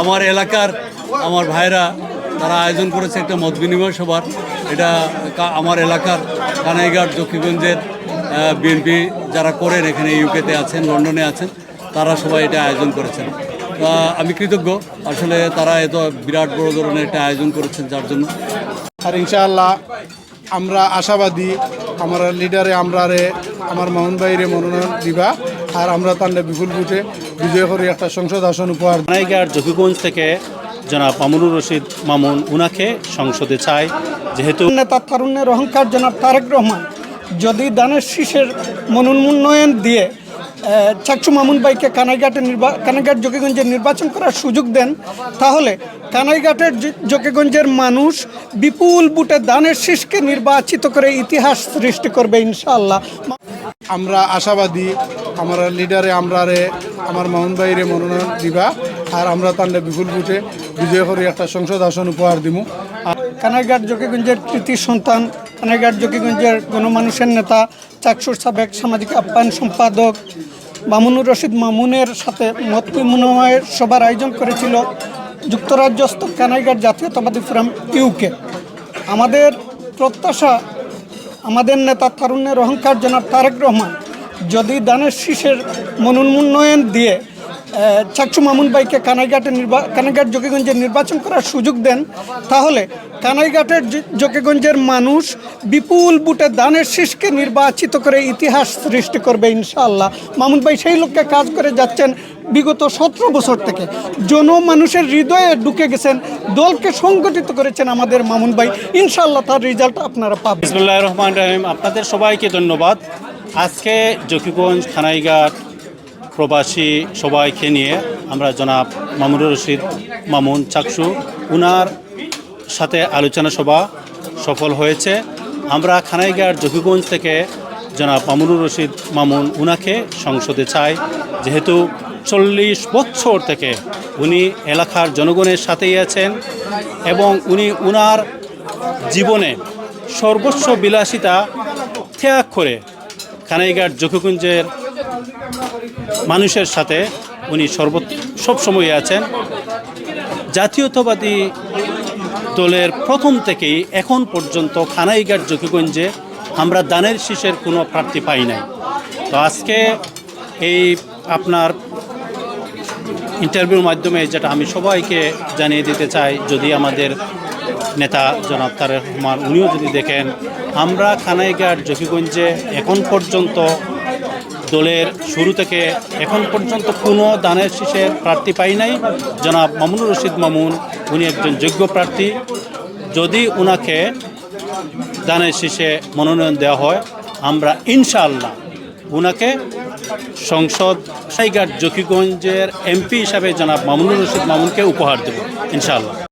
আমার এলাকার আমার ভাইরা তারা আয়োজন করেছে একটা মত বিনিময় সভার। এটা আমার এলাকার কানাইঘাট, জকিগঞ্জের বিএনপি যারা করেন, এখানে ইউকেতে আছেন, লন্ডনে আছেন, তারা সবাই এটা আয়োজন করেছেন। আমি কৃতজ্ঞ। আসলে তারা এত বিরাট বড় ধরনের একটা আয়োজন করেছেন যার জন্য। আর ইনশাআল্লাহ আমরা আশাবাদী, আমার লিডারে আমরারে আমার মোহন ভাইরে মনোনয়ন দিবা, আর আমরা তান্ডে বিপুল বুটে বিজয় করে একটা সংসদ আসন উপহার কানাইঘাট জকিগঞ্জ থেকে জনাব মামুনুর রশিদ মামুন উনাকে সংসদে চাই। যেহেতু নেতা তারুণ্যের অহংকার জনাব তারেক রহমান যদি দানের শীষের মনোনয়ন দিয়ে চাকসু মামুন ভাইকে কানাইঘাটে নির্বা কানাইঘাট জকিগঞ্জে নির্বাচন করার সুযোগ দেন তাহলে কানাইঘাটের জকিগঞ্জের মানুষ বিপুল বুটে দানের শীষকে নির্বাচিত করে ইতিহাস সৃষ্টি করবে ইনশাআল্লাহ। আমরা আশাবাদী আমরা লিডারে আমরারে আমার মোহন ভাইরে মনোনয়ন দিবা, আর আমরা তান্ডে বিপুল বুঝে বিজয় করে একটা সংসদ আসন উপহার দিব কানাইঘাট জকিগঞ্জের তৃতীয় সন্তান, কানাইঘাট জকিগঞ্জের গণমানুষের নেতা, চাকসুর সাবেক সামাজিক আপ্যায়ন সম্পাদক মামুনুর রশিদ মামুনের সাথে মত বিনিময়ের সভার আয়োজন করেছিল যুক্তরাজ্যস্থ কানাইঘাট জাতীয়তাবাদী ফোরাম ইউকে আমাদের প্রত্যাশা, আমাদের নেতা তারুণ্যের অহংকার, জনাব তারেক রহমান। যদি দানের শীষের মনোনয়ন দিয়ে চাকসু মামুন ভাইকে কানাইঘাটে নির্বা, কানাইঘাট জকিগঞ্জে নির্বাচন করার সুযোগ দেন, তাহলে কানাইঘাটের জকিগঞ্জের মানুষ বিপুল বুটে দানের শীষকে নির্বাচিত করে ইতিহাস সৃষ্টি করবে ইনশাআল্লাহ। মামুন ভাই, সেই লোককে কাজ করে যাচ্ছেন বিগত সতেরো বছর থেকে। জন মানুষের হৃদয়ে ঢুকে গেছেন, দলকে সংগঠিত করেছেন আমাদের মামুন ভাই। ইনশাআল্লাহ তার রেজাল্ট আপনারা পাবেন। রহমান রহিম। আপনাদের সবাইকে ধন্যবাদ। আজকে জকিগঞ্জ খানাইঘাট প্রবাসী সবাইকে নিয়ে আমরা জনাব মামুনুর রশিদ, মামুন চাকসু, উনার সাথে আলোচনা সভা সফল হয়েছে। আমরা খানাইঘাট জকিগঞ্জ থেকে জনাব মামুনুর রশিদ, মামুন উনাকে সংসদে চাই। যেহেতু চল্লিশ বছর থেকে উনি এলাকার জনগণের সাথেই আছেন এবং উনি উনার জীবনে সর্বস্ব বিলাসিতা ত্যাগ করে কানাইঘাট জকিগঞ্জের মানুষের সাথে উনি সর্ব সবসময় আছেন। জাতীয়তাবাদী দলের প্রথম থেকেই এখন পর্যন্ত খানাইঘাট জকিগঞ্জে আমরা দানের শীষের কোনো প্রার্থী পাই নাই। তো আজকে এই আপনার ইন্টারভিউর মাধ্যমে যেটা আমি সবাইকে জানিয়ে দিতে চাই, যদি আমাদের নেতা জনাব তারেক রহমান, উনিও যদি দেখেন, আমরা খানাইঘাট, জকিগঞ্জে এখন পর্যন্ত দলের শুরু থেকে এখন পর্যন্ত কোনো দানের শীষের প্রার্থী পাই নাই। জনাব মামুনুর রশিদ মামুন, উনি একজন যোগ্য প্রার্থী। যদি ওনাকে দানের শীষে মনোনয়ন দেওয়া হয়, আমরা ইনশাআল্লাহ ওনাকে সংসদ সাইঘাট জকিগঞ্জের এমপি হিসাবে জনাব মামুনুর রশিদ মামুনকে উপহার দেব, ইনশাআল্লাহ।